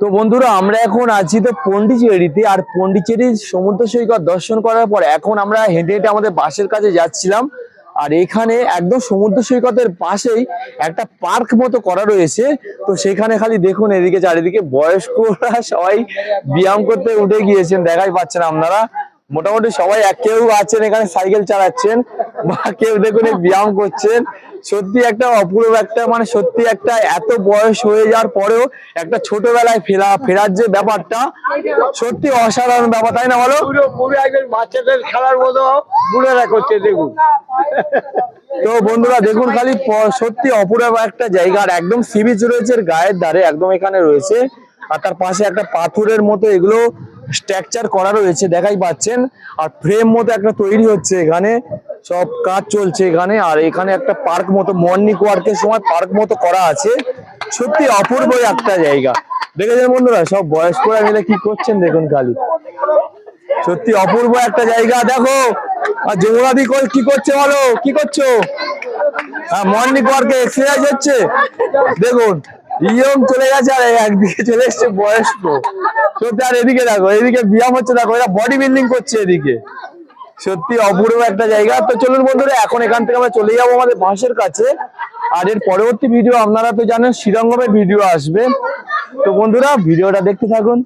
তো বন্ধুরা, আমরা এখন আছি তো পন্ডিচেরিতে, আর পন্ডিচেরির সমুদ্র সৈকত দর্শন করার পর এখন আমরা হেঁটে হেঁটে আমাদের বাসের কাছে যাচ্ছিলাম। আর এখানে একদম সমুদ্র সৈকতের পাশেই একটা পার্ক মতো করা রয়েছে। তো সেখানে খালি দেখুন এদিকে চারিদিকে বয়স্করা সবাই ব্যায়াম করতে উঠে গিয়েছেন, দেখাই পাচ্ছেন আপনারা। মোটামুটি সবাই এক কেউ আছেন এখানে সাইকেল চালাচ্ছেন বা কেউ দেখুন ব্যায়াম করছেন। সত্যি একটা অপূর্ব একটা মানে সত্যি একটা এত বয়স হয়ে যাওয়ার পরেও একটা ছোটবেলায় ফেরা ফেরার যে ব্যাপারটা সত্যি অসাধারণ ব্যাপার তাই না বলো? বাচ্চাদের খেলার মতো বুড়োরা করছে দেখুন। তো বন্ধুরা দেখুন খালি সত্যি অপূর্ব একটা জায়গা আর একদম সি বিচ রয়েছে গায়ের ধারে একদম এখানে রয়েছে। আর তার পাশে একটা পাথরের মতো এগুলো স্ট্রাকচার করা রয়েছে, দেখাই পাচ্ছেন। আর ফ্রেম মতো একটা তৈরি হচ্ছে এখানে। সব কাজ চলছে এখানে। আর এখানে একটা পার্ক মতো মর্নিং ওয়ার্কের সময় পার্ক মতো করা আছে। সত্যি অপূর্ব একটা জায়গা। দেখেছেন বন্ধুরা, সব বয়স্করা মিলে কি করছেন দেখুন খালি। সত্যি অপূর্ব একটা জায়গা। দেখো, আর যমুনাদি কি করছে বলো? কি করছ? হ্যাঁ মর্নিং ওয়ার্কে এক্সারসাইজ হচ্ছে। দেখুন ইয়ং চলে গেছে আর একদিকে চলে এসছে বয়স্ক। সত্যি, আর এদিকে দেখো, এদিকে ব্যায়াম হচ্ছে, দেখো, এরা বডি বিল্ডিং করছে এদিকে। সত্যি অপূর্ব একটা জায়গা। তো চলুন বন্ধুরা, এখন এখান থেকে আমরা চলে যাব আমাদের বাঁশের কাছে। আর এর পরবর্তী ভিডিও আপনারা তো জানেন শ্রীরঙ্গমের ভিডিও আসবে। তো বন্ধুরা, ভিডিওটা দেখতে থাকুন।